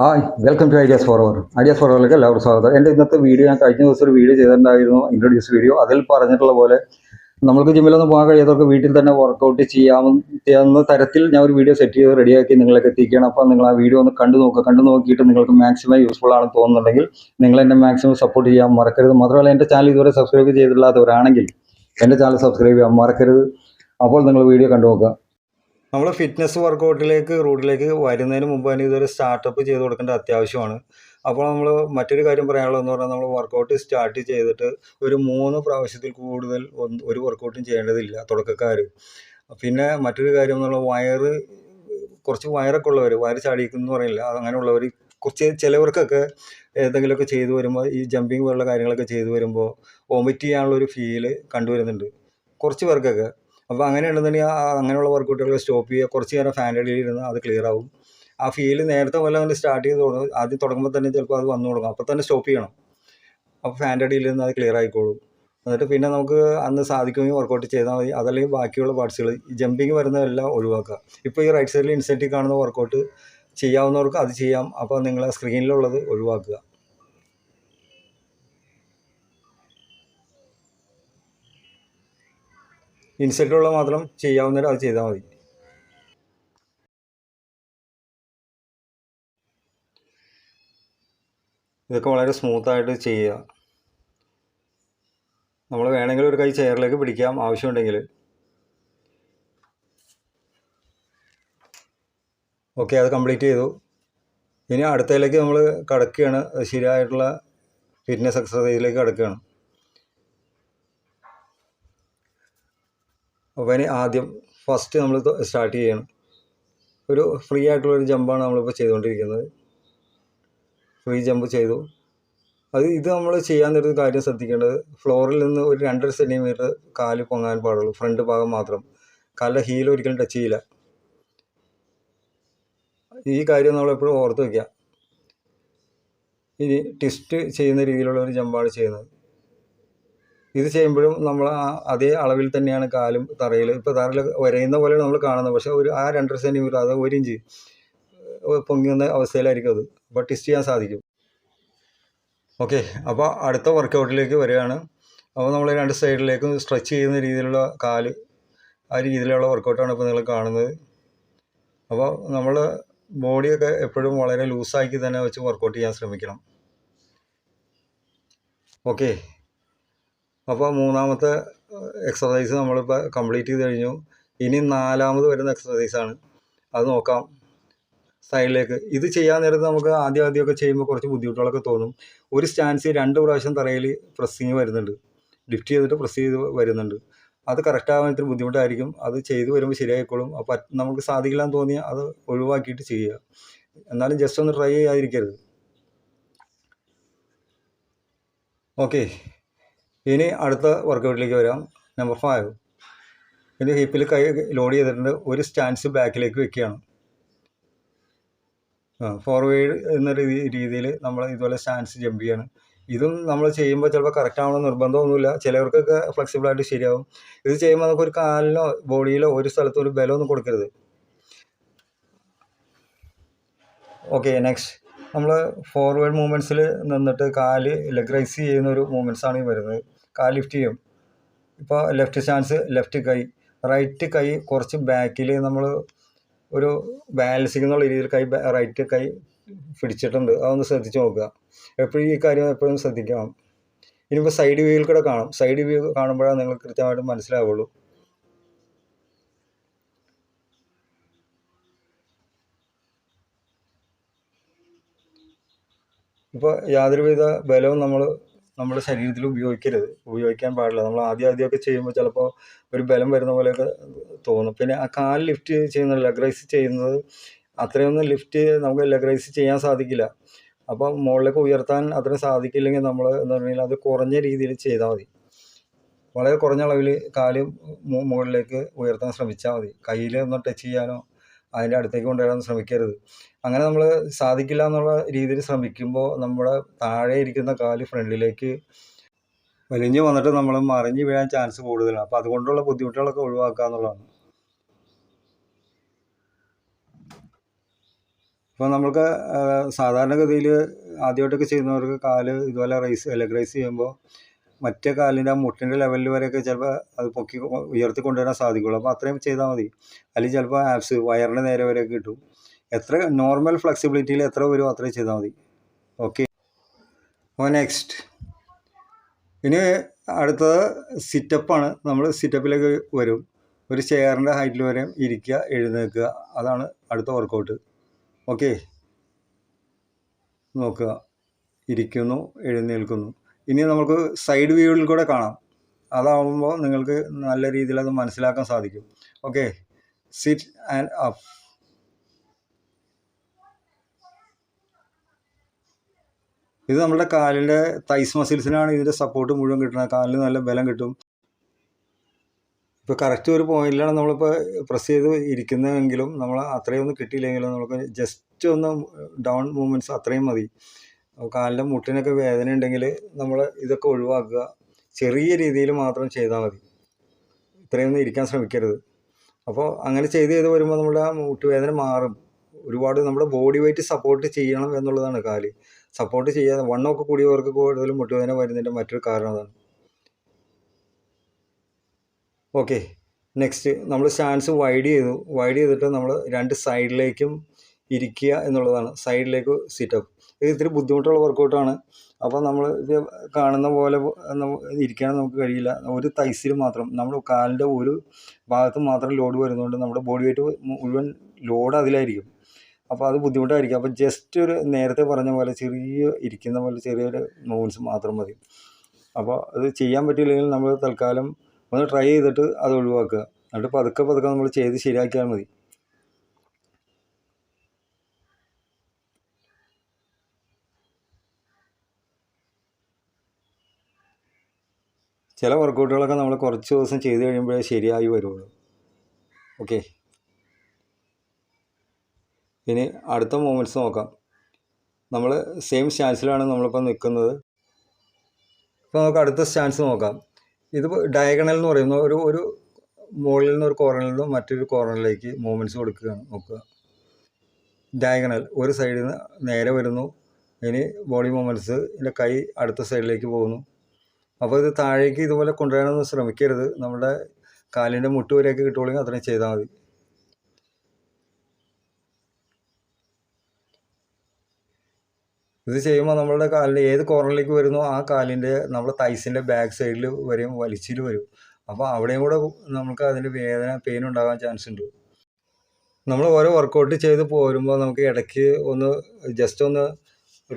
Hi welcome to ideas for our ideas for അവറിലേക്ക് എല്ലാവർക്കും സ്വാഗതം. എന്റെ ഇന്നത്തെ വീഡിയോ ഞാൻ കഴിഞ്ഞ ദിവസം ഒരു വീഡിയോ ചെയ്തിട്ടുണ്ടായിരുന്നു ഇൻട്രൊഡ്യൂസ് വീഡിയോ അതിൽ പറഞ്ഞിട്ടുള്ള പോലെ നമ്മൾക്ക് ജിമ്മിലൊന്നും പോകാൻ കഴിയാത്തവർക്ക് വീട്ടിൽ തന്നെ വർക്കൗട്ട് ചെയ്യാവുന്ന തരത്തിൽ ഞാൻ ഒരു വീഡിയോ സെറ്റ് ചെയ്ത് റെഡിയാക്കി നിങ്ങളൊക്കെ എത്തിക്കുകയാണ് അപ്പോൾ നിങ്ങൾ ആ വീഡിയോ ഒന്ന് കണ്ടു നോക്കുക. കണ്ടു നോക്കിയിട്ട് നിങ്ങൾക്ക് മാക്സിമം യൂസ്ഫുൾ ആണെന്ന് തോന്നുന്നുണ്ടെങ്കിൽ നിങ്ങൾ എന്നെ മാക്സിമം സപ്പോർട്ട് ചെയ്യാൻ മറക്കരുത്. മാത്രമല്ല എന്റെ ചാനൽ ഇതുവരെ സബ്സ്ക്രൈബ് ചെയ്തിട്ടില്ലാത്തവരാണെങ്കിൽ എന്റെ ചാനൽ സബ്സ്ക്രൈബ് ചെയ്യാൻ മറക്കരുത്. അപ്പോൾ നിങ്ങൾ വീഡിയോ കണ്ടു നോക്കുക. നമ്മൾ ഫിറ്റ്നസ് വർക്കൗട്ടിലേക്ക് റൂട്ടിലേക്ക് വരുന്നതിന് മുമ്പ് തന്നെ ഇതൊരു സ്റ്റാർട്ടപ്പ് ചെയ്ത് കൊടുക്കേണ്ട അത്യാവശ്യമാണ്. അപ്പോൾ നമ്മൾ മറ്റൊരു കാര്യം പറയാനുള്ളതെന്ന് പറഞ്ഞാൽ നമ്മൾ വർക്കൗട്ട് സ്റ്റാർട്ട് ചെയ്തിട്ട് ഒരു മൂന്ന് പ്രാവശ്യത്തിൽ കൂടുതൽ ഒരു വർക്കൗട്ടും ചെയ്യേണ്ടതില്ല തുടക്കക്കാർ പിന്നെ മറ്റൊരു കാര്യം എന്നുള്ള വയറ് കുറച്ച് വയറൊക്കെ ഉള്ളവർ വയറ് ചാടിക്കുന്നു പറയില്ല അങ്ങനെയുള്ളവർ കുറച്ച് ചിലവർക്കൊക്കെ എന്തെങ്കിലുമൊക്കെ ചെയ്തു വരുമ്പോൾ ഈ ജമ്പിങ് പോലുള്ള കാര്യങ്ങളൊക്കെ ചെയ്തു വരുമ്പോൾ വോമിറ്റ് ചെയ്യാനുള്ളൊരു ഫീൽ കണ്ടുവരുന്നുണ്ട്. കുറച്ച് പേർക്കൊക്കെ അപ്പോൾ അങ്ങനെ ഉണ്ടെന്നുണ്ടെങ്കിൽ അങ്ങനെയുള്ള വർക്കൗട്ടുകൾ സ്റ്റോപ്പ് ചെയ്യുക. കുറച്ച് നേരം ഫാന്റെ അടിയിൽ ഇരുന്ന് അത് ക്ലിയർ ആവും. ആ ഫീൽ നേരത്തെ പോലെ തന്നെ സ്റ്റാർട്ട് ചെയ്ത് തുടങ്ങും. ആദ്യം തുടങ്ങുമ്പോൾ തന്നെ ചിലപ്പോൾ അത് വന്നു തുടങ്ങും. അപ്പോൾ തന്നെ സ്റ്റോപ്പ് ചെയ്യണം. അപ്പോൾ ഫാന്റെ അടിയിൽ അത് ക്ലിയർ ആയിക്കോളും. എന്നിട്ട് പിന്നെ നമുക്ക് അന്ന് സാധിക്കുമെങ്കിൽ വർക്കൗട്ട് ചെയ്താൽ മതി. അതല്ലെങ്കിൽ ബാക്കിയുള്ള പാർട്സുകൾ ജമ്പിങ് വരുന്നതെല്ലാം ഒഴിവാക്കുക. ഇപ്പോൾ ഈ റൈറ്റ് സൈഡിൽ ഇൻസെന്റീവ് കാണുന്ന വർക്കൗട്ട് ചെയ്യാവുന്നവർക്ക് അത് ചെയ്യാം. അപ്പോൾ നിങ്ങൾ സ്ക്രീനിലുള്ളത് ഒഴിവാക്കുക. ഇൻസെന്റുള്ള മാത്രം ചെയ്യാവുന്നവർ അത് ചെയ്താൽ മതി. ഇതൊക്കെ വളരെ സ്മൂത്തായിട്ട് ചെയ്യുക. നമ്മൾ വേണമെങ്കിൽ ഒരു കൈ ചെയറിലേക്ക് പിടിക്കാം ആവശ്യമുണ്ടെങ്കിൽ. ഓക്കെ അത് കംപ്ലീറ്റ് ചെയ്തു. ഇനി അടുത്തതിലേക്ക് നമ്മൾ കടക്കുകയാണ്. ശരിയായിട്ടുള്ള ഫിറ്റ്നസ് എക്സസൈസിലേക്ക് കടക്കുകയാണ്. ഇനി ആദ്യം ഫസ്റ്റ് നമ്മൾ സ്റ്റാർട്ട് ചെയ്യണം. ഒരു ഫ്രീ ആയിട്ടുള്ള ഒരു ജമ്പാണ് നമ്മളിപ്പോൾ ചെയ്തുകൊണ്ടിരിക്കുന്നത് ഫ്രീ ജമ്പ് ചെയ്തു. അത് ഇത് നമ്മൾ ചെയ്യാൻ നേരത്ത് കാര്യം ശ്രദ്ധിക്കേണ്ടത് ഫ്ലോറിൽ നിന്ന് ഒരു രണ്ടര സെന്റിമീറ്റർ കാൽ പൊങ്ങാൻ പാടുള്ളൂ. ഫ്രണ്ട് ഭാഗം മാത്രം. കാലിന്റെ ഹീൽ ഒരിക്കലും ടച്ച് ചെയ്യില്ല. ഈ കാര്യം നമ്മൾ എപ്പോഴും ഓർത്ത് വയ്ക്കുക ഇനി ട്വിസ്റ്റ് ചെയ്യുന്ന രീതിയിലുള്ള ഒരു ജമ്പാണ് ചെയ്യുന്നത്. ഇത് ചെയ്യുമ്പോഴും നമ്മൾ ആ അതേ അളവിൽ തന്നെയാണ് കാലും തറയിൽ. ഇപ്പോൾ തറയിൽ വരയുന്ന പോലെ നമ്മൾ കാണുന്നത്. പക്ഷേ ഒരു ആ രണ്ടര സെന്റിമീറ്റർ അത് ഒരു ഇഞ്ച് പൊങ്ങുന്ന അവസ്ഥയിലായിരിക്കും അത്. അപ്പോൾ ടെസ്റ്റ് ചെയ്യാൻ സാധിക്കും. ഓക്കെ അപ്പോൾ അടുത്ത വർക്കൗട്ടിലേക്ക് വരികയാണ്. അപ്പോൾ നമ്മൾ രണ്ട് സൈഡിലേക്കും സ്ട്രെച്ച് ചെയ്യുന്ന രീതിയിലുള്ള കാൽ ആ രീതിയിലുള്ള വർക്കൗട്ടാണ് ഇപ്പോൾ നിങ്ങൾ കാണുന്നത്. അപ്പോൾ നമ്മൾ ബോഡിയൊക്കെ എപ്പോഴും വളരെ ലൂസാക്കി തന്നെ വെച്ച് വർക്കൗട്ട് ചെയ്യാൻ ശ്രമിക്കണം. ഓക്കെ അപ്പോൾ മൂന്നാമത്തെ എക്സസൈസ് നമ്മളിപ്പോൾ കംപ്ലീറ്റ് ചെയ്ത് കഴിഞ്ഞു. ഇനി നാലാമത് വരുന്ന എക്സസൈസാണ് അത് നോക്കാം. സൈഡിലേക്ക് ഇത് ചെയ്യാൻ നേരത്ത് നമുക്ക് ആദ്യം ആദ്യമൊക്കെ ചെയ്യുമ്പോൾ കുറച്ച് ബുദ്ധിമുട്ടുകളൊക്കെ തോന്നും. ഒരു സ്റ്റാൻസ് രണ്ട് പ്രാവശ്യം തറയിൽ പ്രസ്സിങ് വരുന്നുണ്ട്. ലിഫ്റ്റ് ചെയ്തിട്ട് പ്രസ് ചെയ്ത് വരുന്നുണ്ട്. അത് കറക്റ്റ് ആവാൻ ഇത്തിരി ബുദ്ധിമുട്ടായിരിക്കും. അത് ചെയ്തു വരുമ്പോൾ ശരിയായിക്കോളും. അപ്പോൾ നമുക്ക് സാധിക്കില്ല എന്ന് തോന്നിയാൽ അത് ഒഴിവാക്കിയിട്ട് ചെയ്യുക. എന്നാലും ജസ്റ്റ് ഒന്ന് ട്രൈ ചെയ്യാതിരിക്കരുത്. ഓക്കെ ഇനി അടുത്ത വർക്കൗട്ടിലേക്ക് വരാം. നമ്പർ ഫൈവ് ഇനി ഹിപ്പിൽ കൈ ലോഡ് ചെയ്തിട്ടുണ്ട്. ഒരു സ്റ്റാൻസ് ബാക്കിലേക്ക് വെക്കുകയാണ്. ഫോർവേഡ് എന്ന രീതിയിൽ നമ്മൾ ഇതുപോലെ സ്റ്റാൻസ് ജമ്പ് ചെയ്യാണ്. ഇതും നമ്മൾ ചെയ്യുമ്പോൾ ചിലപ്പോൾ കറക്റ്റ് ആവണമെന്ന് നിർബന്ധമൊന്നുമില്ല. ചിലവർക്കൊക്കെ ഫ്ലെക്സിബിളായിട്ട് ശരിയാവും. ഇത് ചെയ്യുമ്പോൾ നമുക്ക് ഒരു കാലിനോ ബോഡിയിലോ ഒരു സ്ഥലത്തും ഒരു ബലമൊന്നും കൊടുക്കരുത്. ഓക്കെ നെക്സ്റ്റ് നമ്മൾ ഫോർവേഡ് മൂവ്മെന്റ്സിൽ നിന്നിട്ട് കാൽ ലെഗ് റൈസ് ചെയ്യുന്ന ഒരു മൂവ്മെന്റ്സ് ആണ് ഈ വരുന്നത്. കാൽ ലിഫ്റ്റ് ചെയ്യും. ഇപ്പോൾ ലെഫ്റ്റ് സ്റ്റാൻസ് ലെഫ്റ്റ് കൈ. റൈറ്റ് കൈ കുറച്ച് ബാക്കിൽ നമ്മൾ ഒരു ബാലൻസിങ് എന്നുള്ള രീതിയിൽ കൈ റൈറ്റ് കൈ പിടിച്ചിട്ടുണ്ട്. അതൊന്ന് ശ്രദ്ധിച്ച് നോക്കുക. എപ്പോഴും ഈ കാര്യം എപ്പോഴും ശ്രദ്ധിക്കണം. ഇനിയിപ്പോൾ സൈഡ് വ്യൂയിൽ കൂടെ കാണാം. സൈഡ് വ്യൂ കാണുമ്പോഴാണ് നിങ്ങൾ കൃത്യമായിട്ട് മനസ്സിലാവുള്ളൂ. ഇപ്പോൾ യാതൊരുവിധ ബലവും നമ്മൾ നമ്മുടെ ശരീരത്തിൽ ഉപയോഗിക്കരുത്. ഉപയോഗിക്കാൻ പാടില്ല. നമ്മൾ ആദ്യം ആദ്യമൊക്കെ ചെയ്യുമ്പോൾ ചിലപ്പോൾ ഒരു ബലം വരുന്ന പോലെയൊക്കെ തോന്നും. പിന്നെ ആ കാൽ ലിഫ്റ്റ് ചെയ്യുന്ന ലെഗ് റൈസ് ചെയ്യുന്നത് അത്രയൊന്നും ലിഫ്റ്റ് നമുക്ക് ലെഗ് റൈസ് ചെയ്യാൻ സാധിക്കില്ല. അപ്പോൾ മുകളിലേക്ക് ഉയർത്താൻ അത്രയും സാധിക്കില്ലെങ്കിൽ നമ്മൾ എന്ന് പറഞ്ഞാൽ അത് കുറഞ്ഞ രീതിയിൽ ചെയ്താൽ മതി. വളരെ കുറഞ്ഞ അളവിൽ കാൽ മുകളിലേക്ക് ഉയർത്താൻ ശ്രമിച്ചാൽ മതി. കയ്യിൽ ഒന്ന് ടച്ച് ചെയ്യാനോ അതിന്റെ അടുത്തേക്ക് കൊണ്ടുവരാൻ ശ്രമിക്കരുത്. അങ്ങനെ നമ്മൾ സാധിക്കില്ല എന്നുള്ള രീതിയിൽ ശ്രമിക്കുമ്പോൾ നമ്മുടെ താഴെ ഇരിക്കുന്ന കാൽ ഫ്രണ്ടിലേക്ക് വലിഞ്ഞ് വന്നിട്ട് നമ്മൾ മറിഞ്ഞ് വീഴാൻ ചാൻസ് കൂടുതലാണ്. അപ്പോൾ അതുകൊണ്ടുള്ള ബുദ്ധിമുട്ടുകളൊക്കെ ഒഴിവാക്കുക എന്നുള്ളതാണ്. ഇപ്പോൾ നമ്മൾക്ക് സാധാരണഗതിയിൽ ആദ്യമായിട്ടൊക്കെ ചെയ്യുന്നവർക്ക് കാൽ ഇതുപോലെ റൈസ് ലെഗ് റൈസ് ചെയ്യുമ്പോൾ മറ്റേ കാലിന്റെ ആ മുട്ടിന്റെ ലെവലിൽ വരെയൊക്കെ ചിലപ്പോൾ അത് പൊക്കി ഉയർത്തി കൊണ്ടുവരാൻ സാധിക്കുള്ളൂ. അപ്പോൾ അത്രയും ചെയ്താൽ മതി. അല്ലെങ്കിൽ ചിലപ്പോൾ ആപ്സ് വയറിന്റെ നേരെ വരെ കിട്ടും. എത്ര നോർമൽ ഫ്ലെക്സിബിലിറ്റിയിൽ എത്ര വരുമോ അത്രയും ചെയ്താൽ മതി. ഓക്കെ അപ്പോൾ നെക്സ്റ്റ് ഇനി അടുത്തത് സിറ്റപ്പാണ് നമ്മൾ സിറ്റപ്പിലേക്ക് വരും. ഒരു ചെയറിന്റെ ഹൈറ്റിൽ വരെ ഇരിക്കുക എഴുന്നേൽക്കുക. അതാണ് അടുത്ത വർക്കൗട്ട് ഓക്കെ നോക്കുക. ഇരിക്കുന്നു എഴുന്നേൽക്കുന്നു. ഇനി നമുക്ക് സൈഡ് വ്യൂവിൽ കൂടെ കാണാം. അതാവുമ്പോൾ നിങ്ങൾക്ക് നല്ല രീതിയിൽ അത് മനസ്സിലാക്കാൻ സാധിക്കും. ഓക്കെ സിറ്റ് ആൻഡ് അപ്പ് ഇത് നമ്മുടെ കാലിന്റെ തൈസ് മസിൽസിനാണ് ഇതിന്റെ സപ്പോർട്ട് മുഴുവൻ കിട്ടുന്നത്. കാലിന് നല്ല ബലം കിട്ടും. ഇപ്പോൾ കറക്റ്റ് ഒരു പോയിന്റിലാണ് നമ്മളിപ്പോൾ പ്രസ് ചെയ്ത് ഇരിക്കുന്നതെങ്കിലും നമ്മൾ അത്രയൊന്നും കിട്ടിയില്ലെങ്കിലും നമുക്ക് ജസ്റ്റ് ഒന്ന് ഡൗൺ മൂവ്മെന്റ്സ് അത്രയും മതി. കാലിന്റെ മുട്ടിനൊക്കെ വേദന ഉണ്ടെങ്കിൽ നമ്മൾ ഇതൊക്കെ ഒഴിവാക്കുക. ചെറിയ രീതിയിൽ മാത്രം ചെയ്താൽ മതി. ഇത്രയൊന്നും ഇരിക്കാൻ ശ്രമിക്കരുത്. അപ്പോൾ അങ്ങനെ ചെയ്ത് ചെയ്ത് വരുമ്പോൾ നമ്മുടെ ആ മുട്ടുവേദന മാറും. ഒരുപാട് നമ്മുടെ ബോഡി വെയിറ്റ് സപ്പോർട്ട് ചെയ്യണം എന്നുള്ളതാണ് കാൽ. സപ്പോർട്ട് ചെയ്യാതെ വണ്ണമൊക്കെ കൂടിയവർക്ക് കൂടുതലും മുട്ടുവേദന വരുന്നതിന്റെ മറ്റൊരു കാരണം അതാണ്. ഓക്കെ. നെക്സ്റ്റ് നമ്മൾ സ്റ്റാൻസ് വൈഡ് ചെയ്തു. വൈഡ് ചെയ്തിട്ട് നമ്മൾ രണ്ട് സൈഡിലേക്കും ഇരിക്കുക എന്നുള്ളതാണ്. സൈഡിലേക്ക് സിറ്റപ്പ്. ഇത്തിരി ബുദ്ധിമുട്ടുള്ള വർക്കൗട്ടാണ് അപ്പോൾ നമ്മൾ കാണുന്ന പോലെ ഇരിക്കാൻ നമുക്ക് കഴിയില്ല. ഒരു തൈസിൽ മാത്രം നമ്മൾ കാലിന്റെ ഒരു ഭാഗത്ത് മാത്രം ലോഡ് വരുന്നതുകൊണ്ട് നമ്മുടെ ബോഡി വെയിറ്റ് മുഴുവൻ ലോഡ് അതിലായിരിക്കും. അപ്പോൾ അത് ബുദ്ധിമുട്ടായിരിക്കും. അപ്പോൾ ജസ്റ്റ് ഒരു നേരത്തെ പറഞ്ഞ പോലെ ചെറിയ ഇരിക്കുന്ന പോലെ ചെറിയൊരു മൂവ്മെന്റ്സ് മാത്രം മതി. അപ്പോൾ അത് ചെയ്യാൻ പറ്റിയില്ലെങ്കിൽ നമ്മൾ തൽക്കാലം ഒന്ന് ട്രൈ ചെയ്തിട്ട് അത് ഒഴിവാക്കുക. എന്നിട്ട് പതുക്കെ പതുക്കെ നമ്മൾ ചെയ്ത് ശരിയാക്കിയാൽ മതി. ചില വർക്കൗട്ടുകളൊക്കെ നമ്മൾ കുറച്ച് ദിവസം ചെയ്ത് കഴിയുമ്പോഴേ ശരിയായി വരുള്ളൂ. ഓക്കെ ഇനി അടുത്ത മൂമെന്റ്സ് നോക്കാം. നമ്മൾ സെയിം സ്റ്റാൻസിലാണ് നമ്മളിപ്പോൾ നിൽക്കുന്നത് ഇപ്പോൾ നമുക്ക് അടുത്ത സ്റ്റാൻസ് നോക്കാം. ഇത് ഡയഗണൽ എന്ന് പറയുന്ന ഒരു ഒരു മുകളിൽ നിന്ന് ഒരു കോർണറിൽ നിന്ന് മറ്റൊരു കോർണറിലേക്ക് മൂവ്മെന്റ്സ് കൊടുക്കുകയാണ്. നോക്കുക. ഡയഗണൽ ഒരു സൈഡിൽ നിന്ന് നേരെ വരുന്നു. ഇനി ബോഡി മൂവ്മെന്റ്സ് എന്റെ കൈ അടുത്ത സൈഡിലേക്ക് പോകുന്നു. അപ്പോൾ ഇത് താഴേക്ക് ഇതുപോലെ കൊണ്ടുവരാനൊന്നും ശ്രമിക്കരുത്. നമ്മുടെ കാലിന്റെ മുട്ട് വരെയൊക്കെ കിട്ടുകയാണെങ്കിൽ അത്രയും ചെയ്താൽ മതി. ഇത് ചെയ്യുമ്പോൾ നമ്മളുടെ കാലിന്റെ ഏത് കോർണറിലേക്ക് വരുന്നോ ആ കാലിന്റെ നമ്മുടെ തൈസിന്റെ ബാക്ക് സൈഡിൽ വരെയും വലിച്ചിൽ വരും. അപ്പോൾ അവിടെയും കൂടെ നമുക്ക് അതിന്റെ വേദന പെയിൻ ഉണ്ടാകാൻ ചാൻസ് ഉണ്ട്. നമ്മൾ ഓരോ വർക്കൗട്ട് ചെയ്ത് പോരുമ്പോൾ നമുക്ക് ഇടയ്ക്ക് ഒന്ന് ജസ്റ്റ് ഒന്ന്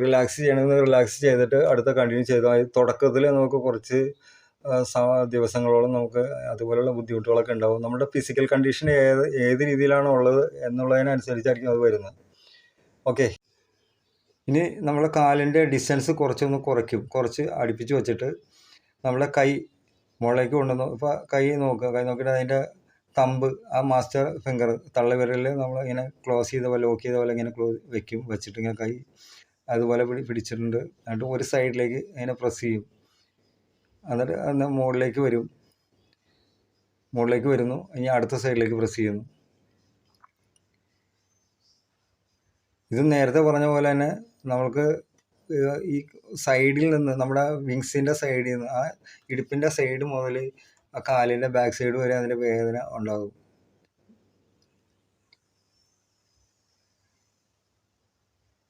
റിലാക്സ് ചെയ്യണമെന്ന് റിലാക്സ് ചെയ്തിട്ട് അടുത്ത കണ്ടിന്യൂ ചെയ്താൽ തുടക്കത്തിൽ നമുക്ക് കുറച്ച് ദിവസങ്ങളോളം നമുക്ക് അതുപോലെയുള്ള ബുദ്ധിമുട്ടുകളൊക്കെ ഉണ്ടാവും. നമ്മുടെ ഫിസിക്കൽ കണ്ടീഷൻ ഏത് ഏത് രീതിയിലാണോ ഉള്ളത് എന്നുള്ളതിനനുസരിച്ചായിരിക്കും അത് വരുന്നത്. ഓക്കെ ഇനി നമ്മളെ കാലിന്റെ ഡിസ്റ്റൻസ് കുറച്ചൊന്ന് കുറയ്ക്കും. കുറച്ച് അടുപ്പിച്ച് വെച്ചിട്ട് നമ്മളെ കൈ മുകളിലേക്ക് കൊണ്ടുവന്നു ഇപ്പോൾ കൈ നോക്കുക. കൈ നോക്കിയിട്ട് അതിന്റെ തമ്പ് ആ മാസ്റ്റർ ഫിംഗർ തള്ളവിരലിൽ നമ്മൾ ഇങ്ങനെ ക്ലോസ് ചെയ്ത പോലെ ലോക്ക് ചെയ്ത പോലെ ഇങ്ങനെ ക്ലോ വെക്കും. വെച്ചിട്ട് ഇങ്ങനെ കൈ അതുപോലെ പിടി പിടിച്ചിട്ടുണ്ട്. എന്നിട്ട് ഒരു സൈഡിലേക്ക് അതിനെ പ്രസ് ചെയ്യും. എന്നിട്ട് അന്ന് മുകളിലേക്ക് വരും. മുകളിലേക്ക് വരുന്നു. ഇനി അടുത്ത സൈഡിലേക്ക് പ്രസ് ചെയ്യുന്നു. ഇത് നേരത്തെ പറഞ്ഞ പോലെ തന്നെ നമ്മൾക്ക് ഈ സൈഡിൽ നിന്ന് നമ്മുടെ വിങ്സിന്റെ സൈഡിൽ നിന്ന് ആ ഇടുപ്പിന്റെ സൈഡ് മുതൽ ആ കാലിന്റെ ബാക്ക് സൈഡ് വരെ അതിന്റെ വേദന ഉണ്ടാകും.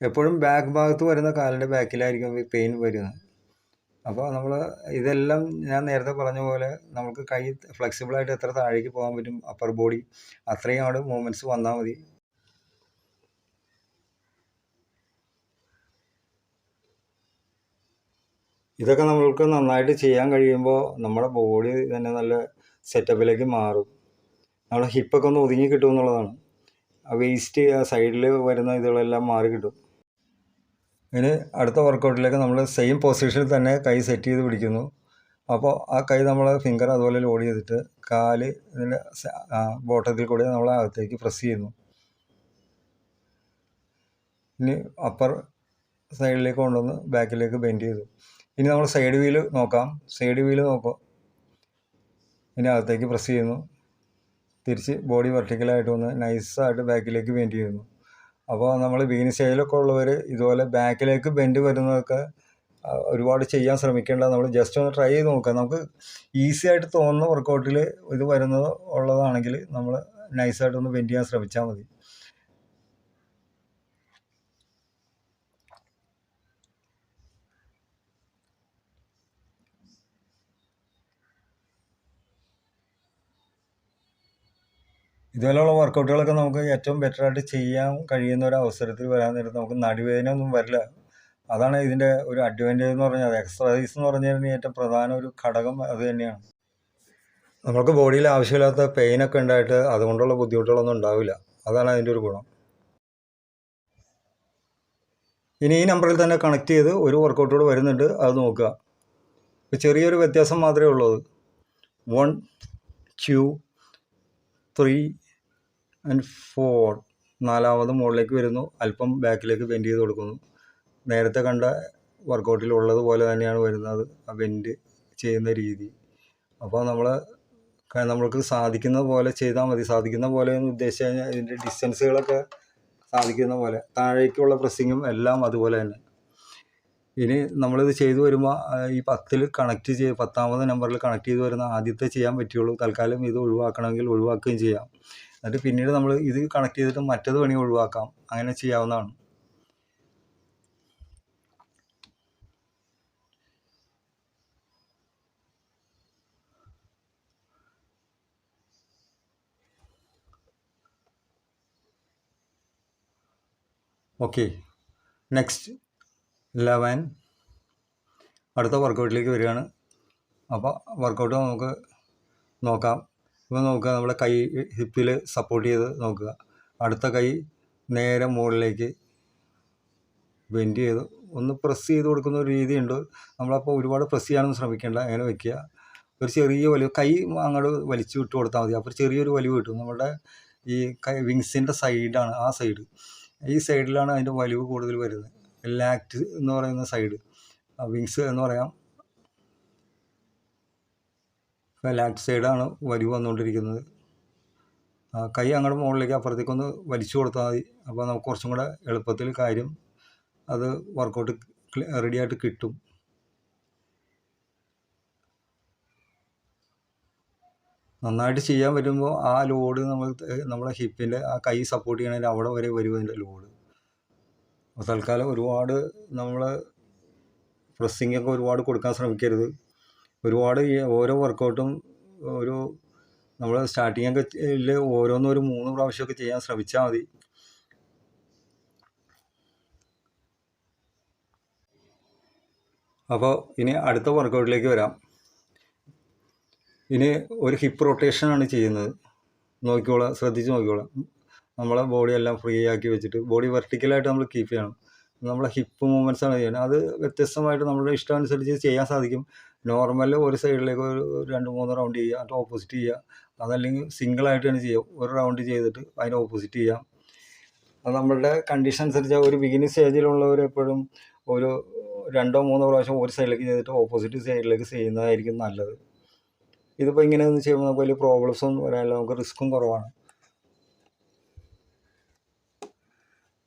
എപ്പോഴും ബാക്ക് ഭാഗത്ത് വരുന്ന കാലിന്റെ ബാക്കിലായിരിക്കും പെയിൻ വരുന്നത്. അപ്പോൾ നമ്മൾ ഇതെല്ലാം ഞാൻ നേരത്തെ പറഞ്ഞ പോലെ നമുക്ക് കൈ ഫ്ലെക്സിബിളായിട്ട് എത്ര താഴേക്ക് പോകാൻ പറ്റും അപ്പർ ബോഡി അത്രയും അവിടെ മൂവ്മെന്റ്സ് വന്നാൽ മതി. ഇതൊക്കെ നമ്മൾക്ക് നന്നായിട്ട് ചെയ്യാൻ കഴിയുമ്പോൾ നമ്മുടെ ബോഡി തന്നെ നല്ല സെറ്റപ്പിലേക്ക് മാറും. നമ്മുടെ ഹിപ്പൊക്കെ ഒന്ന് ഒതുങ്ങി കിട്ടും എന്നുള്ളതാണ്. വേസ്റ്റ് സൈഡിൽ വരുന്ന ഇതുകളെല്ലാം മാറി കിട്ടും. ഇനി അടുത്ത വർക്കൗട്ടിലേക്ക് നമ്മൾ സെയിം പൊസിഷനിൽ തന്നെ കൈ സെറ്റ് ചെയ്ത് പിടിക്കുന്നു. അപ്പോൾ ആ കൈ നമ്മൾ ഫിംഗർ അതുപോലെ ലോഡ് ചെയ്തിട്ട് കാൽ ഇതിന്റെ ബോട്ടത്തിൽ കൂടി നമ്മൾ അകത്തേക്ക് പ്രസ് ചെയ്യുന്നു. ഇനി അപ്പർ സൈഡിലേക്ക് കൊണ്ടുവന്ന് ബാക്കിലേക്ക് ബെൻഡ് ചെയ്തു. ഇനി നമ്മൾ സൈഡ് വീൽ നോക്കാം. സൈഡ് വീൽ നോക്കാം. ഇനി അകത്തേക്ക് പ്രസ് ചെയ്യുന്നു. തിരിച്ച് ബോഡി വെർട്ടിക്കലായിട്ട് വന്ന് നൈസായിട്ട് ബാക്കിലേക്ക് ബെൻഡ് ചെയ്യുന്നു. അപ്പോൾ നമ്മൾ ബീനി സ്റ്റൈലൊക്കെ ഉള്ളവർ ഇതുപോലെ ബാക്കിലേക്ക് ബെൻഡ് വരുന്നതൊക്കെ ഒരുപാട് ചെയ്യാൻ ശ്രമിക്കേണ്ട നമ്മൾ ജസ്റ്റ് ഒന്ന് ട്രൈ ചെയ്ത് നോക്കുക. നമുക്ക് ഈസി ആയിട്ട് തോന്നുന്ന വർക്കൗട്ടിൽ ഇത് വരുന്നത് ഉള്ളതാണെങ്കിൽ നമ്മൾ നൈസായിട്ടൊന്ന് ബെൻഡ് ചെയ്യാൻ ശ്രമിച്ചാൽ മതി. ഇതുപോലെയുള്ള വർക്കൗട്ടുകളൊക്കെ നമുക്ക് ഏറ്റവും ബെറ്റർ ആയിട്ട് ചെയ്യാൻ കഴിയുന്ന ഒരു അവസരത്തിൽ വരാൻ നേരത്ത് നമുക്ക് നടുവേദന ഒന്നും വരില്ല. അതാണ് ഇതിന്റെ ഒരു അഡ്വാന്റേജ് എന്ന് പറഞ്ഞാൽ എക്സസൈസ് എന്ന് പറഞ്ഞു കഴിഞ്ഞാൽ ഏറ്റവും പ്രധാന ഒരു ഘടകം അത് തന്നെയാണ്. നമുക്ക് ബോഡിയിൽ ആവശ്യമില്ലാത്ത പെയിനൊക്കെ ഉണ്ടായിട്ട് അതുകൊണ്ടുള്ള ബുദ്ധിമുട്ടുകളൊന്നും ഉണ്ടാവില്ല. അതാണ് അതിന്റെ ഒരു ഗുണം. ഇനി ഈ നമ്പറിൽ തന്നെ കണക്ട് ചെയ്ത് ഒരു വർക്കൗട്ടോട് വരുന്നുണ്ട്. അത് നോക്കുക. ചെറിയൊരു വ്യത്യാസം മാത്രമേ ഉള്ളൂ. അത് one Q three and four നാലാമത് മുകളിലേക്ക് വരുന്നു. അല്പം ബാക്കിലേക്ക് ബെൻഡ് ചെയ്ത് കൊടുക്കുന്നു. നേരത്തെ കണ്ട വർക്കൗട്ടിൽ ഉള്ളതുപോലെ തന്നെയാണ് വരുന്നത്. ആ ബെൻഡ് ചെയ്യുന്ന രീതി. അപ്പോൾ നമ്മൾ നമ്മൾക്ക് സാധിക്കുന്ന പോലെ ചെയ്താൽ മതി. സാധിക്കുന്ന പോലെ എന്ന് ഉദ്ദേശിച്ച് കഴിഞ്ഞാൽ ഇതിന്റെ ഡിസ്റ്റൻസുകളൊക്കെ സാധിക്കുന്ന പോലെ. താഴേക്കുള്ള പ്രസ്സിങ്ങും എല്ലാം അതുപോലെ തന്നെ. ഇനി നമ്മളിത് ചെയ്തു വരുമ്പോൾ ഈ പത്തിൽ കണക്ട് ചെയ്ത് പത്താമത് നമ്പറിൽ കണക്ട് ചെയ്ത് വരുന്ന ആദ്യത്തെ ചെയ്യാൻ പറ്റുള്ളൂ. തൽക്കാലം ഇത് ഒഴിവാക്കണമെങ്കിൽ ഒഴിവാക്കുകയും ചെയ്യാം. എന്നിട്ട് പിന്നീട് നമ്മൾ ഇത് കണക്ട് ചെയ്തിട്ട് മറ്റത് പണി ഒഴിവാക്കാം. അങ്ങനെ ചെയ്യാവുന്നതാണ്. ഓക്കെ നെക്സ്റ്റ് ലെവൻ അടുത്ത വർക്കൗട്ടിലേക്ക് വരികയാണ്. അപ്പോൾ വർക്കൗട്ട് നമുക്ക് നോക്കാം. ഇപ്പോൾ നോക്കുക നമ്മുടെ കൈ ഹിപ്പിൽ സപ്പോർട്ട് ചെയ്ത് നോക്കുക. അടുത്ത കൈ നേരെ മുകളിലേക്ക് ബെൻഡ് ചെയ്ത് ഒന്ന് പ്രസ് ചെയ്ത് കൊടുക്കുന്ന ഒരു രീതിയുണ്ട്. നമ്മളപ്പോൾ ഒരുപാട് പ്രസ് ചെയ്യാനൊന്നും ശ്രമിക്കേണ്ട അങ്ങനെ വെക്കുക. ഒരു ചെറിയ വലിവ് കൈ അങ്ങോട്ട് വലിച്ചു വിട്ട് കൊടുത്താൽ മതി. അപ്പോൾ ചെറിയൊരു വലിവ് കിട്ടും. നമ്മുടെ ഈ കൈ വിങ്സിന്റെ സൈഡാണ് ആ സൈഡ് ഈ സൈഡിലാണ് അതിന്റെ വലിവ് കൂടുതൽ വരുന്നത്. ലാക്റ്റ് എന്ന് പറയുന്ന സൈഡ് വിങ്സ് എന്ന് പറയാം. ലാക്റ്റ് സൈഡാണ് വലിവ് വന്നുകൊണ്ടിരിക്കുന്നത്. കൈ അങ്ങോട്ട് മുകളിലേക്ക് അപ്പുറത്തേക്കൊന്ന് വലിച്ചു കൊടുത്താൽ മതി. അപ്പോൾ നമുക്ക് കുറച്ചും കൂടെ എളുപ്പത്തിൽ കാര്യം അത് വർക്കൗട്ട് റെഡി ആയിട്ട് കിട്ടും. നന്നായിട്ട് ചെയ്യാൻ പറ്റുമ്പോൾ ആ ലോഡ് നമ്മൾ നമ്മുടെ ഹിപ്പിന്റെ ആ കൈ സപ്പോർട്ട് ചെയ്യണതിന്റെ അവിടെ വരെ വരും അതിന്റെ ലോഡ് അപ്പോൾ തൽക്കാലം ഒരുപാട് നമ്മൾ പ്രസ്സിങ് ഒക്കെ ഒരുപാട് കൊടുക്കാൻ ശ്രമിക്കരുത്. ഒരുപാട് ഓരോ വർക്കൗട്ടും ഒരു നമ്മൾ സ്റ്റാർട്ടിങ് ഒക്കെ ൽ ഓരോന്നും ഒരു മൂന്ന് പ്രാവശ്യമൊക്കെ ചെയ്യാൻ ശ്രമിച്ചാൽ മതി. അപ്പോൾ ഇനി അടുത്ത വർക്കൗട്ടിലേക്ക് വരാം. ഇനി ഒരു ഹിപ്പ് റൊട്ടേഷനാണ് ചെയ്യുന്നത്. നോക്കിക്കോളാം ശ്രദ്ധിച്ച് നോക്കിക്കോളാം. നമ്മളെ ബോഡി എല്ലാം ഫ്രീ ആക്കി വെച്ചിട്ട് ബോഡി വെർട്ടിക്കലായിട്ട് നമ്മൾ കീപ്പ് ചെയ്യണം. നമ്മളെ ഹിപ്പ് ആണ് ചെയ്യുന്നത്. അത് വ്യത്യസ്തമായിട്ട് നമ്മുടെ ഇഷ്ടമനുസരിച്ച് ചെയ്യാൻ സാധിക്കും. നോർമൽ ഒരു സൈഡിലേക്ക് ഒരു രണ്ട് മൂന്ന് റൗണ്ട് ചെയ്യുക എന്നിട്ട് ഓപ്പോസിറ്റ് ചെയ്യുക. അതല്ലെങ്കിൽ സിംഗിളായിട്ട് തന്നെ ചെയ്യുക. ഒരു റൗണ്ട് ചെയ്തിട്ട് അതിന്റെ ഓപ്പോസിറ്റ് ചെയ്യാം. അത് നമ്മളുടെ കണ്ടീഷൻ അനുസരിച്ച് ഒരു ബിഗിനിങ് സ്റ്റേജിലുള്ളവർ എപ്പോഴും ഒരു രണ്ടോ മൂന്നോ പ്രാവശ്യം ഒരു സൈഡിലേക്ക് ചെയ്തിട്ട് ഓപ്പോസിറ്റ് സൈഡിലേക്ക് ചെയ്യുന്നതായിരിക്കും നല്ലത്. ഇതിപ്പോൾ ഇങ്ങനെ ഒന്ന് ചെയ്യുമ്പോൾ നമുക്ക് വലിയ പ്രോബ്ലംസ് ഒന്നും വരാനില്ല. നമുക്ക് റിസ്ക്കും കുറവാണ്.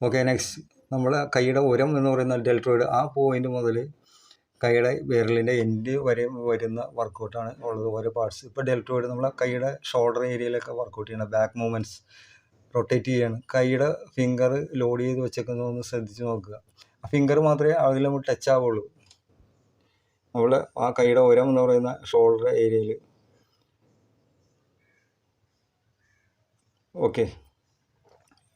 ഓക്കെ നെക്സ്റ്റ് നമ്മൾ കൈയുടെ ഉരം എന്ന് പറയുന്ന ഡെൽട്രോയിഡ് ആ പോയിന്റ് മുതൽ കൈയുടെ വിരലിന്റെ എൻഡ് വരെ വരുന്ന വർക്കൗട്ടാണ് ഉള്ളത്. ഓരോ പാർട്സ് ഇപ്പോൾ ഡെൽറ്റോയിഡ് നമ്മളെ കൈയുടെ ഷോൾഡർ ഏരിയയിലൊക്കെ വർക്കൗട്ട് ചെയ്യണം. ബാക്ക് മൂവ്മെന്റ്സ് റൊട്ടേറ്റ് ചെയ്യണം. കൈയുടെ ഫിംഗർ ലോഡ് ചെയ്ത് വെച്ചേക്കുന്നതൊന്ന് ശ്രദ്ധിച്ച് നോക്കുക. ആ ഫിംഗർ മാത്രമേ അതിൽ നമ്മൾ ടച്ച് ആവുള്ളൂ. നമ്മൾ ആ കൈയുടെ ഉരം എന്ന് പറയുന്ന ഷോൾഡർ ഏരിയയിൽ ഓക്കെ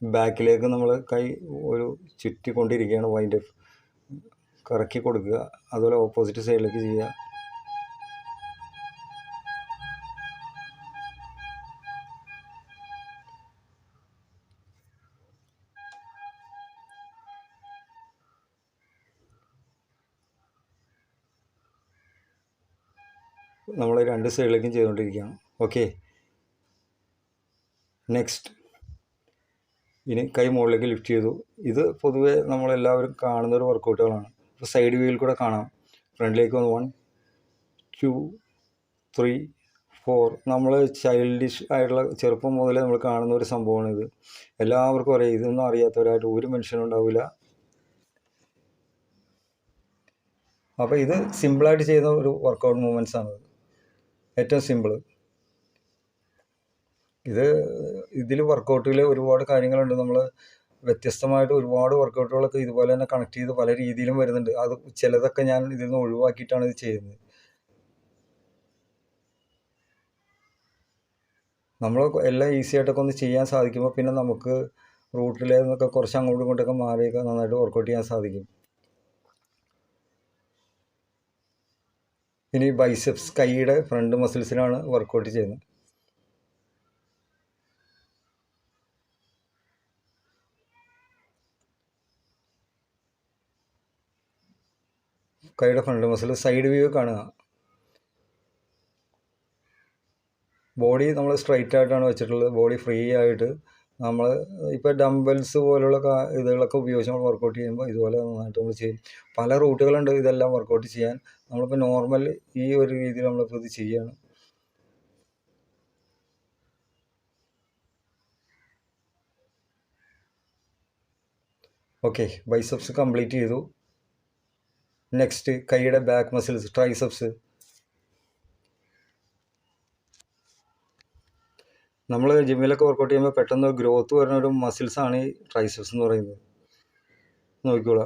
ബാക്കിലേക്ക് നമ്മൾ കൈ ഒരു ചുറ്റിക്കൊണ്ടിരിക്കുകയാണ് വൈൻഡ് കറക്കി കൊടുക്കുക. അതുപോലെ ഓപ്പോസിറ്റ് സൈഡിലേക്ക് ചെയ്യുക. നമ്മൾ രണ്ട് സൈഡിലേക്കും ചെയ്തുകൊണ്ടിരിക്കുകയാണ്. ഓക്കെ നെക്സ്റ്റ് ഇനി കൈ മുകളിലേക്ക് ലിഫ്റ്റ് ചെയ്തു. ഇത് പൊതുവേ നമ്മളെല്ലാവരും കാണുന്ന ഒരു വർക്കൗട്ടുകളാണ് സൈഡ് വ്യൂയിൽ കൂടെ കാണാം. ഫ്രണ്ടിലേക്ക് വന്ന് വൺ ടു ത്രീ ഫോർ നമ്മൾ ചൈൽഡിഷ് ആയിട്ടുള്ള ചെറുപ്പം മുതലേ നമ്മൾ കാണുന്ന ഒരു സംഭവമാണ് ഇത് എല്ലാവർക്കും അറിയാം. ഇതൊന്നും അറിയാത്തവരായിട്ട് ഒരു മനുഷ്യനും ഉണ്ടാവില്ല. അപ്പോൾ ഇത് സിമ്പിളായിട്ട് ചെയ്യുന്ന ഒരു വർക്കൗട്ട് മൂവ്മെന്റ്സ് ആണ്. ഏറ്റവും സിമ്പിൾ ഇത് ഇതിൽ വർക്കൗട്ടിൽ ഒരുപാട് കാര്യങ്ങളുണ്ട്. നമ്മൾ വ്യത്യസ്തമായിട്ട് ഒരുപാട് വർക്കൗട്ടുകളൊക്കെ ഇതുപോലെ തന്നെ കണക്ട് ചെയ്ത് പല രീതിയിലും വരുന്നുണ്ട്. അത് ചിലതൊക്കെ ഞാൻ ഇതിൽ നിന്ന് ഒഴിവാക്കിയിട്ടാണ് ഇത് ചെയ്യുന്നത്. നമ്മൾ എല്ലാം ഈസി ആയിട്ടൊക്കെ ഒന്ന് ചെയ്യാൻ സാധിക്കുമ്പോൾ പിന്നെ നമുക്ക് റൂട്ടിലെ നിന്നൊക്കെ കുറച്ച് അങ്ങോട്ടും ഇങ്ങോട്ടൊക്കെ മാറിയൊക്കെ നന്നായിട്ട് വർക്കൗട്ട് ചെയ്യാൻ സാധിക്കും. ഇനി ബൈസെപ്സ് കൈയുടെ ഫ്രണ്ട് മസിൽസിലാണ് വർക്കൗട്ട് ചെയ്യുന്നത്. കൈയുടെ ഫ്രണ്ട് മസിൽ സൈഡ് വ്യൂ കാണുക. ബോഡി നമ്മൾ സ്ട്രൈറ്റ് ആയിട്ടാണ് വെച്ചിട്ടുള്ളത്. ബോഡി ഫ്രീ ആയിട്ട് നമ്മൾ ഇപ്പോൾ ഡംബൽസ് പോലുള്ള ഇതുകളൊക്കെ ഉപയോഗിച്ച് നമ്മൾ വർക്കൗട്ട് ചെയ്യുമ്പോൾ ഇതുപോലെ നന്നായിട്ട് നമ്മൾ ചെയ്യും. പല റൂട്ടുകളുണ്ട്. ഇതെല്ലാം വർക്കൗട്ട് ചെയ്യാൻ നമ്മളിപ്പോൾ നോർമൽ ഈ ഒരു രീതിയിൽ നമ്മളിപ്പോൾ ഇത് ചെയ്യാണ്. ഓക്കെ ബൈസപ്സ് കംപ്ലീറ്റ് ചെയ്തു. നെക്സ്റ്റ് കൈയുടെ ബാക്ക് മസിൽസ് ട്രൈസെപ്സ് നമ്മൾ ജിമ്മിലൊക്കെ വർക്കൗട്ട് ചെയ്യുമ്പോൾ പെട്ടെന്ന് ഗ്രോത്ത് വരുന്ന ഒരു മസിൽസാണ് ഈ ട്രൈസെപ്സ് എന്ന് പറയുന്നത്. നോക്കിക്കോളുക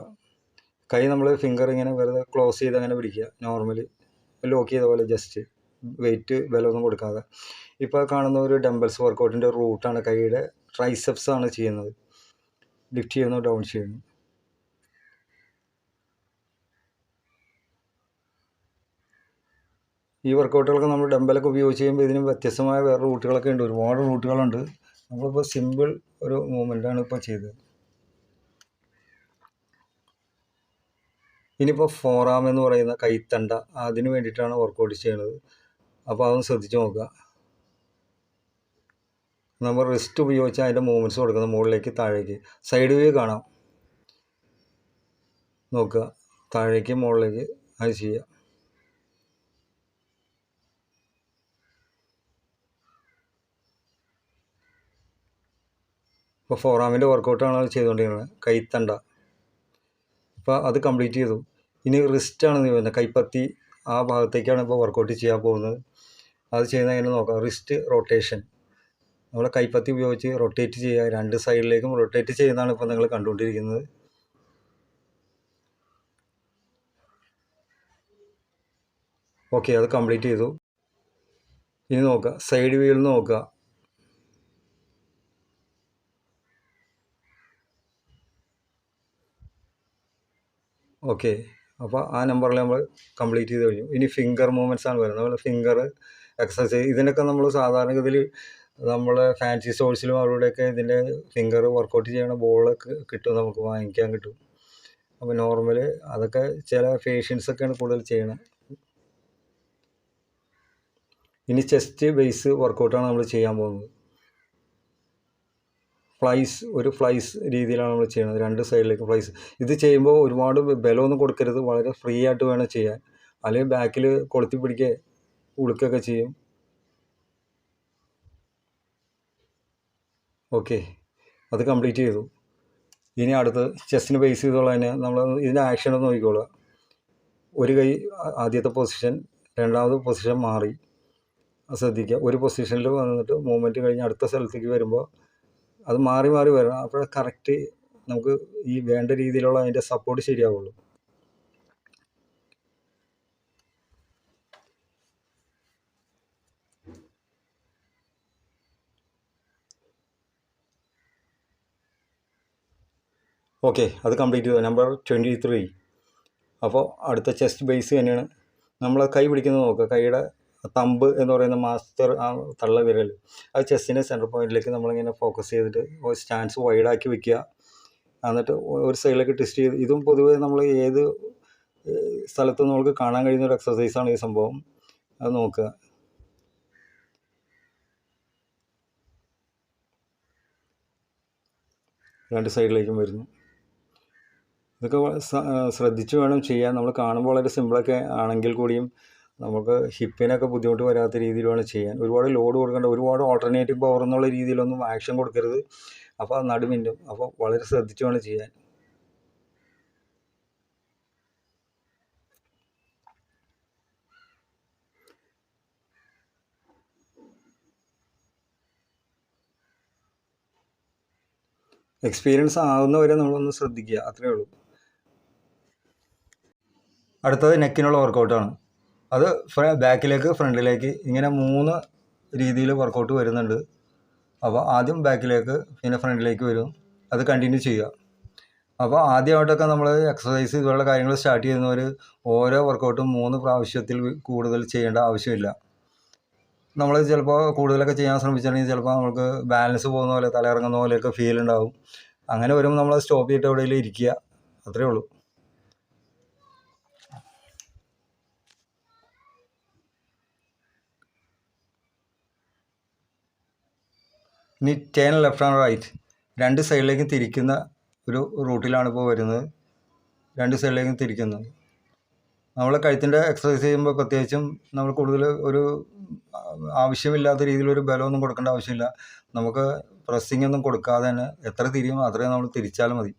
കൈ നമ്മൾ ഫിംഗർ ഇങ്ങനെ വെറുതെ ക്ലോസ് ചെയ്ത് അങ്ങനെ പിടിക്കുക. നോർമലി ലോക്ക് ചെയ്ത പോലെ ജസ്റ്റ് വെയിറ്റ് ബലമൊന്നും കൊടുക്കാതെ. ഇപ്പോൾ കാണുന്ന ഒരു ഡംബൽസ് വർക്കൗട്ടിന്റെ റൂട്ടാണ് കൈയുടെ ട്രൈസെപ്സ് ആണ് ചെയ്യുന്നത്. ലിഫ്റ്റ് ചെയ്യുന്നു ഡൗൺ ചെയ്യുന്നു. ഈ വർക്കൗട്ടുകളൊക്കെ നമ്മൾ ഡംബലൊക്കെ ഉപയോഗിച്ച് ചെയ്യുമ്പോൾ ഇതിന് വ്യത്യസ്തമായ വേറെ റൂട്ടുകളൊക്കെ ഉണ്ട്. ഒരുപാട് റൂട്ടുകളുണ്ട്. നമ്മളിപ്പോൾ സിമ്പിൾ ഒരു മൂവ്മെന്റാണ് ഇപ്പോൾ ചെയ്തത്. ഇനിയിപ്പോൾ ഫോറാം എന്ന് പറയുന്ന കൈത്തണ്ട അതിന് വേണ്ടിയിട്ടാണ് വർക്കൗട്ട് ചെയ്യുന്നത്. അപ്പോൾ അതൊന്ന് ശ്രദ്ധിച്ച് നോക്കുക. നമ്മൾ റിസ്റ്റ് ഉപയോഗിച്ച് അതിന്റെ മൂവ്മെന്റ്സ് കൊടുക്കുന്നത് മുകളിലേക്ക് താഴേക്ക്. സൈഡ് വ്യൂ കാണാം. നോക്കുക. താഴേക്ക് മുകളിലേക്ക് അത് ചെയ്യുക. ഇപ്പോൾ ഫോറാമിന്റെ വർക്കൗട്ടാണ് ചെയ്തുകൊണ്ടിരിക്കുന്നത് കൈത്തണ്ട. ഇപ്പോൾ അത് കംപ്ലീറ്റ് ചെയ്തു. ഇനി റിസ്റ്റാണ് നീ വരുന്നത്. കൈപ്പത്തി ആ ഭാഗത്തേക്കാണ് ഇപ്പോൾ വർക്കൗട്ട് ചെയ്യാൻ പോകുന്നത്. അത് ചെയ്യുന്ന എങ്ങനെ നോക്കാം? റിസ്റ്റ് റൊട്ടേഷൻ നമ്മൾ കൈപ്പത്തി ഉപയോഗിച്ച് റൊട്ടേറ്റ് ചെയ്യുക. രണ്ട് സൈഡിലേക്കും റൊട്ടേറ്റ് ചെയ്യുന്നതാണ് ഇപ്പോൾ നിങ്ങൾ കണ്ടുകൊണ്ടിരിക്കുന്നത്. ഓക്കെ അത് കംപ്ലീറ്റ് ചെയ്തു. ഇനി നോക്കുക. സൈഡ് വ്യൂവിൽ നോക്കുക. ഓക്കെ. അപ്പോൾ ആ നമ്പറിൽ നമ്മൾ കംപ്ലീറ്റ് ചെയ്ത് കഴിഞ്ഞു. ഇനി ഫിംഗർ മൂവ്മെന്റ്സ് ആണ് വരുന്നത്. നമ്മൾ ഫിംഗർ എക്സസൈസ് ഇതിനൊക്കെ നമ്മൾ സാധാരണഗതിയിൽ നമ്മൾ ഫാൻസി സ്റ്റോഴ്സിലും അവരുടെയൊക്കെ ഇതിന്റെ ഫിംഗർ വർക്കൗട്ട് ചെയ്യണ ബോളൊക്കെ കിട്ടും നമുക്ക്. വാങ്ങിക്കാൻ കിട്ടും. അപ്പോൾ നോർമൽ അതൊക്കെ ചില ഫേഷ്യൻസ് ഒക്കെയാണ് കൂടുതൽ ചെയ്യണത് ഇനി ചെസ്റ്റ് ബേസ് വർക്കൗട്ടാണ് നമ്മൾ ചെയ്യാൻ പോകുന്നത്. ഫ്ലൈസ് ഒരു ഫ്ലൈസ് രീതിയിലാണ് നമ്മൾ ചെയ്യുന്നത്. രണ്ട് സൈഡിലേക്ക് ഫ്ലൈസ്. ഇത് ചെയ്യുമ്പോൾ ഒരുപാട് ബലമൊന്നും കൊടുക്കരുത്. വളരെ ഫ്രീ ആയിട്ട് വേണം ചെയ്യാൻ. അല്ലെങ്കിൽ ബാക്കിൽ കൊളുത്തി പിടിക്കുക ഉളുക്കൊക്കെ ചെയ്യും. ഓക്കെ. അത് കംപ്ലീറ്റ് ചെയ്തു. ഇനി അടുത്ത് ചെസ്റ്റിന് ബേസ് ചെയ്തോളാം തന്നെ നമ്മൾ ഇതിന്റെ ആക്ഷൻ ഒന്ന് നോക്കിക്കോളുക. ഒരു കൈ ആദ്യത്തെ പൊസിഷൻ രണ്ടാമത് പൊസിഷൻ മാറി. ശ്രദ്ധിക്കുക. ഒരു പൊസിഷനിൽ വന്നിട്ട് മൂവ്മെന്റ് കഴിഞ്ഞ് അടുത്ത സ്ഥലത്തേക്ക് വരുമ്പോൾ അത് മാറി മാറി വരണം. അപ്പോൾ കറക്റ്റ് നമുക്ക് ഈ വേണ്ട രീതിയിലുള്ള അതിന്റെ സപ്പോർട്ട് ശരിയാവുള്ളൂ. ഓക്കെ അത് കംപ്ലീറ്റ് ചെയ്തു. നമ്പർ ട്വന്റി ത്രീ അപ്പോൾ അടുത്ത ചെസ്റ്റ് ബേസ് തന്നെയാണ്. നമ്മൾ കൈ പിടിക്കുന്നത് നോക്കുക കൈയുടെ തമ്പ് എന്ന് പറയുന്ന മാസ്റ്റർ ആ തള്ള വിരൽ അത് ചെസ്സിന്റെ സെന്റർ പോയിന്റിലേക്ക് നമ്മളിങ്ങനെ ഫോക്കസ് ചെയ്തിട്ട് സ്റ്റാൻസ് വൈഡാക്കി വെക്കുക. എന്നിട്ട് ഒരു സൈഡിലേക്ക് ടെസ്റ്റ് ചെയ്ത് ഇതും പൊതുവേ നമ്മൾ ഏത് സ്ഥലത്ത് നമുക്ക് കാണാൻ കഴിയുന്ന ഒരു എക്സസൈസാണ് ഈ സംഭവം. അത് നോക്കുക. രണ്ട് സൈഡിലേക്കും വരുന്നു. ഇതൊക്കെ ശ്രദ്ധിച്ച് വേണം ചെയ്യാൻ. നമ്മൾ കാണുമ്പോൾ വളരെ സിമ്പിളൊക്കെ ആണെങ്കിൽ കൂടിയും നമുക്ക് ഹിപ്പിനൊക്കെ ബുദ്ധിമുട്ട് വരാത്ത രീതിയിൽ വേണം ചെയ്യാൻ. ഒരുപാട് ലോഡ് കൊടുക്കേണ്ട ഒരുപാട് ഓൾട്ടർനേറ്റീവ് പവർ എന്നുള്ള രീതിയിലൊന്നും ആക്ഷൻ കൊടുക്കരുത്. അപ്പോൾ നടുമിന്നും അപ്പോൾ വളരെ ശ്രദ്ധിച്ച് വേണം ചെയ്യാൻ. എക്സ്പീരിയൻസ് ആവുന്നവരെ നമ്മളൊന്ന് ശ്രദ്ധിക്കുക. അത്രയേ ഉള്ളൂ. അടുത്തത് നെക്കിനുള്ള വർക്കൗട്ടാണ് അത് ബാക്കിലേക്ക് ഫ്രണ്ടിലേക്ക് ഇങ്ങനെ മൂന്ന് രീതിയിൽ വർക്കൗട്ട് വരുന്നുണ്ട്. അപ്പോൾ ആദ്യം ബാക്കിലേക്ക് പിന്നെ ഫ്രണ്ടിലേക്ക് വരും. അത് കണ്ടിന്യൂ ചെയ്യുക. അപ്പോൾ ആദ്യമായിട്ടൊക്കെ നമ്മൾ എക്സസൈസ് ഇതുപോലുള്ള കാര്യങ്ങൾ സ്റ്റാർട്ട് ചെയ്യുന്നവർ ഓരോ വർക്കൗട്ടും മൂന്ന് പ്രാവശ്യത്തിൽ കൂടുതൽ ചെയ്യേണ്ട ആവശ്യമില്ല. നമ്മൾ ചിലപ്പോൾ കൂടുതലൊക്കെ ചെയ്യാൻ ശ്രമിച്ചിട്ടുണ്ടെങ്കിൽ ചിലപ്പോൾ നമുക്ക് ബാലൻസ് പോകുന്ന പോലെ തലയിറങ്ങുന്ന പോലെയൊക്കെ ഫീൽ ഉണ്ടാവും. അങ്ങനെ വരുമ്പോൾ നമ്മൾ സ്റ്റോപ്പ് ചെയ്തിട്ട് എവിടെയെങ്കിലും ഇരിക്കുക. അത്രയേ ഉള്ളൂ. ഇനി ടേൺ ലെഫ്റ്റ് ആൻഡ് റൈറ്റ് രണ്ട് സൈഡിലേക്കും തിരിക്കുന്ന ഒരു റൂട്ടിലാണ് ഇപ്പോൾ വരുന്നത്. രണ്ട് സൈഡിലേക്കും തിരിക്കുന്നത്. നമ്മൾ കഴുത്തിന്റെ എക്സസൈസ് ചെയ്യുമ്പോൾ പ്രത്യേകിച്ചും നമ്മൾ കൂടുതൽ ഒരു ആവശ്യമില്ലാത്ത രീതിയിലൊരു ബലമൊന്നും കൊടുക്കേണ്ട ആവശ്യമില്ല. നമുക്ക് പ്രസ്സിംഗ് ഒന്നും കൊടുക്കാതെ തന്നെ എത്ര തിരിയും അത്രയും നമ്മൾ തിരിച്ചാലും മതി.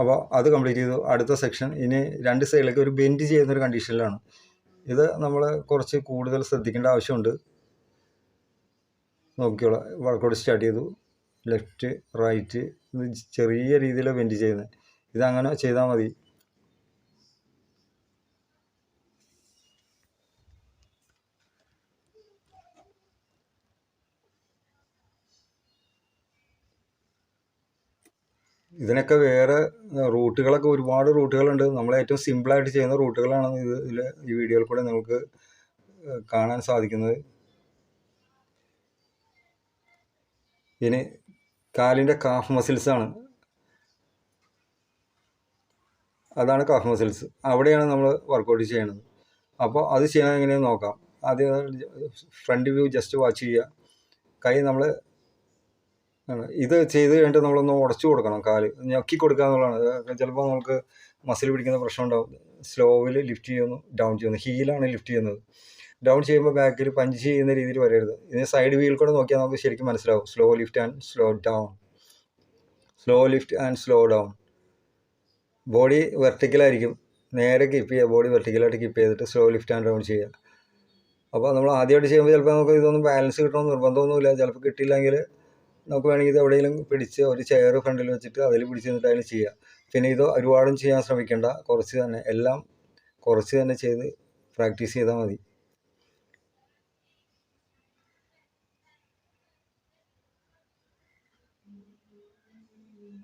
അപ്പോൾ അത് കംപ്ലീറ്റ് ചെയ്തു. അടുത്ത സെക്ഷൻ ഇനി രണ്ട് സൈഡിലേക്ക് ഒരു ബെൻഡ് ചെയ്യുന്ന ഒരു കണ്ടീഷനിലാണ് ഇത് നമ്മൾ കുറച്ച് കൂടുതൽ ശ്രദ്ധിക്കേണ്ട ആവശ്യമുണ്ട്. നോക്കിയോളാം വർക്കൗട്ട് സ്റ്റാർട്ട് ചെയ്തു. ലെഫ്റ്റ് റൈറ്റ് ചെറിയ രീതിയിൽ ബെൻഡ് ചെയ്യുന്നത്. ഇതങ്ങനെ ചെയ്താൽ മതി. ഇതിനൊക്കെ വേറെ റൂട്ടുകളൊക്കെ ഒരുപാട് റൂട്ടുകളുണ്ട്. നമ്മൾ ഏറ്റവും സിമ്പിളായിട്ട് ചെയ്യുന്ന റൂട്ടുകളാണ് ഇത് ഇതിൽ ഈ വീഡിയോയിൽ കൂടെ നിങ്ങൾക്ക് കാണാൻ സാധിക്കുന്നത്. ഇനി കാലിന്റെ കാഫ് മസിൽസ് ആണ്. അതാണ് കാഫ് മസിൽസ് അവിടെയാണ് നമ്മൾ വർക്കൗട്ട് ചെയ്യണത്. അപ്പോൾ അത് ചെയ്യാൻ എങ്ങനെയാണെന്ന് നോക്കാം. ആദ്യം ഫ്രണ്ട് വ്യൂ ജസ്റ്റ് വാച്ച് ചെയ്യുക. കൈ നമ്മൾ ഇത് ചെയ്ത് കഴിഞ്ഞിട്ട് നമ്മളൊന്ന് ഉടച്ചു കൊടുക്കണം കാൽ. ഞെക്കി കൊടുക്കുക എന്നുള്ളതാണ്. ചിലപ്പോൾ നമുക്ക് മസിൽ പിടിക്കുന്ന പ്രശ്നം ഉണ്ടാവും. സ്ലോവിൽ ലിഫ്റ്റ് ചെയ്യുന്നു ഡൗൺ ചെയ്യുന്നു. ഹീലാണ് ലിഫ്റ്റ് ചെയ്യുന്നത്. ഡൗൺ ചെയ്യുമ്പോൾ ബാക്കിൽ പഞ്ച് ചെയ്യുന്ന രീതിയിൽ വരരുത്. ഇനി സൈഡ് വീൽ കൂടെ നോക്കിയാൽ നമുക്ക് ശരിക്കും മനസ്സിലാവും. Slow lift and slow down slow lift and slow down body വെർട്ടിക്കലായിരിക്കും നേരെ കിപ്പ് ചെയ്യുക. ബോഡി വെർട്ടിക്കലായിട്ട് കിപ്പ് ചെയ്തിട്ട് സ്ലോ ലിഫ്റ്റ് ആൻഡ് ഡൗൺ ചെയ്യുക. അപ്പോൾ നമ്മൾ ആദ്യമായിട്ട് ചെയ്യുമ്പോൾ ചിലപ്പോൾ നമുക്ക് ഇതൊന്നും ബാലൻസ് കിട്ടണമെന്ന് നിർബന്ധമൊന്നുമില്ല. ചിലപ്പോൾ കിട്ടിയില്ലെങ്കിൽ നമുക്ക് വേണമെങ്കിൽ ഇത് എവിടെയെങ്കിലും പിടിച്ച് ഒരു ചെയർ ഫ്രണ്ടിൽ വെച്ചിട്ട് അതിൽ പിടിച്ച് നിന്നിട്ട് അതിന് ചെയ്യുക പിന്നെ ഇത് ഒരുപാടും ചെയ്യാൻ ശ്രമിക്കേണ്ട. കുറച്ച് തന്നെ എല്ലാം കുറച്ച് തന്നെ ചെയ്ത് പ്രാക്ടീസ് ചെയ്താൽ മതി.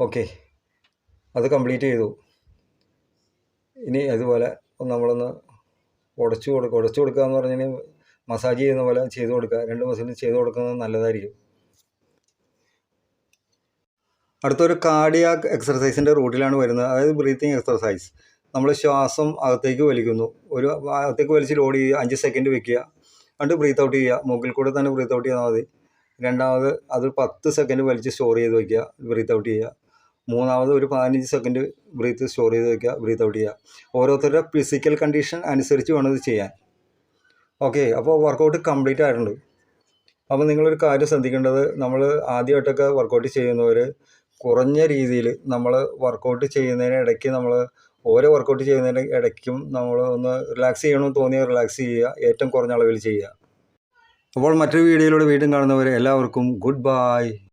ഓക്കെ അത് കംപ്ലീറ്റ് ചെയ്തു. ഇനി അതുപോലെ നമ്മളൊന്ന് ഉടച്ചു കൊടുക്കുക ഉടച്ചു കൊടുക്കുക എന്ന് പറഞ്ഞാൽ മസാജ് ചെയ്യുന്ന പോലെ ചെയ്ത് കൊടുക്കുക രണ്ട് മസിലും ചെയ്ത് കൊടുക്കുന്നത് നല്ലതായിരിക്കും. അടുത്തൊരു കാർഡിയാക് എക്സർസൈസിന്റെ റൂട്ടിലാണ് വരുന്നത്. അതായത് ബ്രീത്തിങ് എക്സർസൈസ് നമ്മൾ ശ്വാസം അകത്തേക്ക് വലിക്കുന്നു. ഒരു അകത്തേക്ക് വലിച്ച് ലോഡ് ചെയ്യുക അഞ്ച് സെക്കൻഡ് വെക്കുക. എന്നിട്ട് ബ്രീത്ത് ഔട്ട് ചെയ്യുക. മുകളിൽ കൂടെ തന്നെ ബ്രീത്ത് ഔട്ട് ചെയ്താൽ മതി. രണ്ടാമത് അത് പത്ത് സെക്കൻഡ് വലിച്ച് സ്റ്റോർ ചെയ്ത് വയ്ക്കുക ബ്രീത്ത് ഔട്ട് ചെയ്യുക. മൂന്നാമത് ഒരു പതിനഞ്ച് സെക്കൻഡ് ബ്രീത്ത് സ്റ്റോർ ചെയ്ത് വയ്ക്കുക ബ്രീത്ത് ഔട്ട് ചെയ്യുക. ഓരോരുത്തരുടെ ഫിസിക്കൽ കണ്ടീഷൻ അനുസരിച്ച് വേണം ഇത് ചെയ്യാൻ. ഓക്കെ അപ്പോൾ വർക്കൗട്ട് കംപ്ലീറ്റ് ആയിട്ടുണ്ട്. അപ്പോൾ നിങ്ങളൊരു കാര്യം ശ്രദ്ധിക്കേണ്ടത് നമ്മൾ ആദ്യമായിട്ടൊക്കെ വർക്കൗട്ട് ചെയ്യുന്നവർ കുറഞ്ഞ രീതിയിൽ നമ്മൾ വർക്കൗട്ട് ചെയ്യുന്നതിന് ഇടയ്ക്ക് നമ്മൾ ഓരോ വർക്കൗട്ട് ചെയ്യുന്നതിന് ഇടയ്ക്കും നമ്മൾ ഒന്ന് റിലാക്സ് ചെയ്യണമെന്ന് തോന്നിയാൽ റിലാക്സ് ചെയ്യുക ഏറ്റവും കുറഞ്ഞ അളവിൽ ചെയ്യുക. അപ്പോൾ മറ്റൊരു വീഡിയോയിലൂടെ വീണ്ടും കാണുന്നവരെ എല്ലാവർക്കും ഗുഡ് ബൈ